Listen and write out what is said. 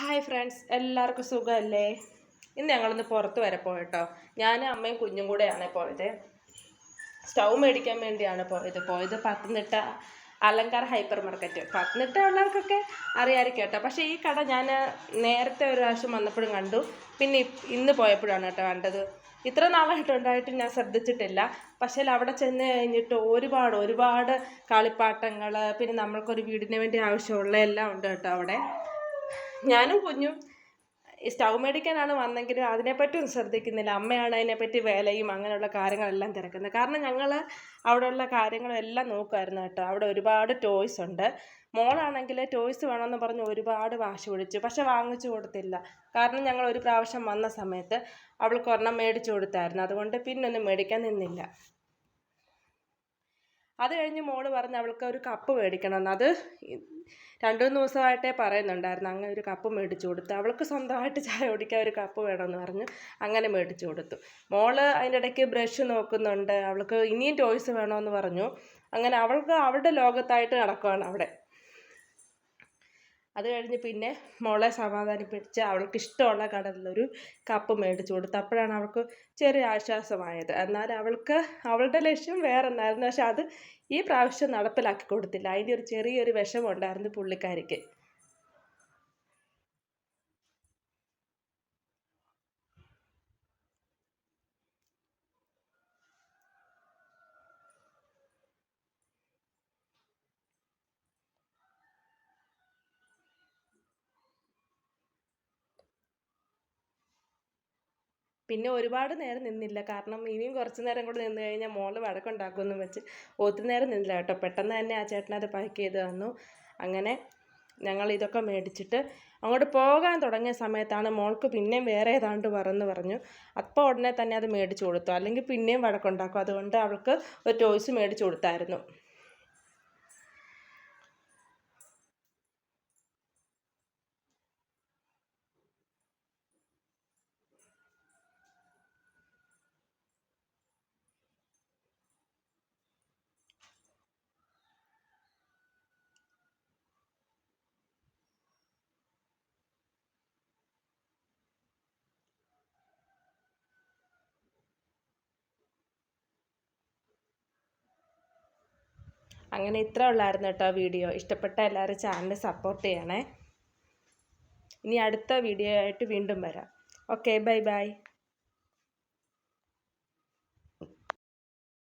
Hi friends എല്ലാവർക്കും സുഖമല്ലേ? ഇന്ന് ഞങ്ങളൊന്ന് പുറത്ത് വരെ പോയിട്ടോ ഞാനും അമ്മയും കുഞ്ഞും കൂടെയാണ് പോയത്. സ്റ്റൗ മേടിക്കാൻ വേണ്ടിയാണ് പോയത്. പോയത് പത്തനംതിട്ട അലങ്കാർ ഹൈപ്പർ മാർക്കറ്റ് പത്തനംതിട്ട ഉള്ളവർക്കൊക്കെ അറിയാമായിരിക്കും കേട്ടോ. പക്ഷേ ഈ കട ഞാൻ നേരത്തെ ഒരു പ്രാവശ്യം വന്നപ്പോഴും കണ്ടു. പിന്നെ ഇന്ന് പോയപ്പോഴാണ് കേട്ടോ കണ്ടത്. ഇത്ര നാളായിട്ട് ഉണ്ടായിട്ട് ഞാൻ ശ്രദ്ധിച്ചിട്ടില്ല. പക്ഷേ അവിടെ ചെന്ന് കഴിഞ്ഞിട്ട് ഒരുപാട് ഒരുപാട് കളിപ്പാട്ടങ്ങൾ പിന്നെ നമ്മൾക്കൊരു വീടിന് വേണ്ടി ആവശ്യമുള്ള എല്ലാം ഉണ്ട് കേട്ടോ അവിടെ. ഞാനും കുഞ്ഞും. സ്റ്റൗ മേടിക്കാനാണ് വന്നെങ്കിലും അതിനെപ്പറ്റിയൊന്നും ശ്രദ്ധിക്കുന്നില്ല. അമ്മയാണ് അതിനെപ്പറ്റി വിലയും അങ്ങനെയുള്ള കാര്യങ്ങളെല്ലാം തിരക്കുന്നത്. കാരണം ഞങ്ങൾ അവിടെയുള്ള കാര്യങ്ങളെല്ലാം നോക്കുമായിരുന്നു കേട്ടോ. അവിടെ ഒരുപാട് ടോയ്സ് ഉണ്ട്. മോളാണെങ്കിൽ ടോയ്സ് വേണമെന്ന് പറഞ്ഞ് ഒരുപാട് വാശി പിടിച്ചു. പക്ഷെ വാങ്ങിച്ചു കൊടുത്തില്ല. കാരണം ഞങ്ങൾ ഒരു പ്രാവശ്യം വന്ന സമയത്ത് അവൾക്ക് ഒരെണ്ണം മേടിച്ചു കൊടുത്തായിരുന്നു. അതുകൊണ്ട് പിന്നൊന്നും മേടിക്കാൻ നിന്നില്ല. അത് കഴിഞ്ഞ് മോൾ പറഞ്ഞ് അവൾക്ക് ഒരു കപ്പ് മേടിക്കണമെന്ന് അത് രണ്ടു മൂന്ന് ദിവസമായിട്ടേ പറയുന്നുണ്ടായിരുന്നു. അങ്ങനെ ഒരു കപ്പ് മേടിച്ചു കൊടുത്തു. അവൾക്ക് സ്വന്തമായിട്ട് ചായ കുടിക്കാൻ ഒരു കപ്പ് വേണമെന്ന് പറഞ്ഞു അങ്ങനെ മേടിച്ചു കൊടുത്തു. മോൾ അതിന്റെ ഇടയ്ക്ക് ബ്രഷ് നോക്കുന്നുണ്ട്. അവൾക്ക് ഇനിയും ടോയ്സ് വേണമെന്ന് പറഞ്ഞു. അങ്ങനെ അവൾക്ക് അവളുടെ ലോകത്തായിട്ട് നടക്കുകയാണ് അവിടെ. അത് കഴിഞ്ഞ് പിന്നെ മോളെ സമാധാനിപ്പിച്ച് അവൾക്ക് ഇഷ്ടമുള്ള കടലിലൊരു കപ്പ് മേടിച്ചു കൊടുത്തു അപ്പോഴാണ് അവൾക്ക് ചെറിയ ആശ്വാസമായത്. എന്നാൽ അവൾക്ക് അവളുടെ ലക്ഷ്യം വേറെ ഒന്നായിരുന്നു. പക്ഷെ അത് ഈ പ്രാവശ്യം നടപ്പിലാക്കി കൊടുത്തില്ല. അതിന്റെ ഒരു ചെറിയൊരു വിഷമം ഉണ്ടായിരുന്നു പുള്ളിക്കാരിക്ക്. പിന്നെ ഒരുപാട് നേരം നിന്നില്ല. കാരണം ഇനിയും കുറച്ച് നേരം കൂടെ നിന്ന് കഴിഞ്ഞാൽ മോൾ വഴക്കുണ്ടാക്കുമെന്ന് വെച്ച് ഒത്തിരി നേരം നിന്നില്ല കേട്ടോ. പെട്ടെന്ന് തന്നെ ആ ചേട്ടൻ അത് പാക്ക് ചെയ്ത് തന്നു. അങ്ങനെ ഞങ്ങൾ ഇതൊക്കെ മേടിച്ചിട്ട് അങ്ങോട്ട് പോകാൻ തുടങ്ങിയ സമയത്താണ് മോൾക്ക് പിന്നെയും വേറെ ഏതാണ്ട് പറന്ന് പറഞ്ഞു. അപ്പോൾ ഉടനെ തന്നെ അത് മേടിച്ചു കൊടുത്തു. അല്ലെങ്കിൽ പിന്നെയും വഴക്കുണ്ടാക്കും. അതുകൊണ്ട് അവൾക്ക് ഒരു ടോയ്സ് മേടിച്ചു കൊടുത്തായിരുന്നു. അങ്ങനെ ഇത്ര ഉള്ളായിരുന്നു കേട്ടോ വീഡിയോ. ഇഷ്ടപ്പെട്ട എല്ലാവരും ചാനൽ സപ്പോർട്ട് ചെയ്യണേ. ഇനി അടുത്ത വീഡിയോ ആയിട്ട് വീണ്ടും വരാം. Okay bye bye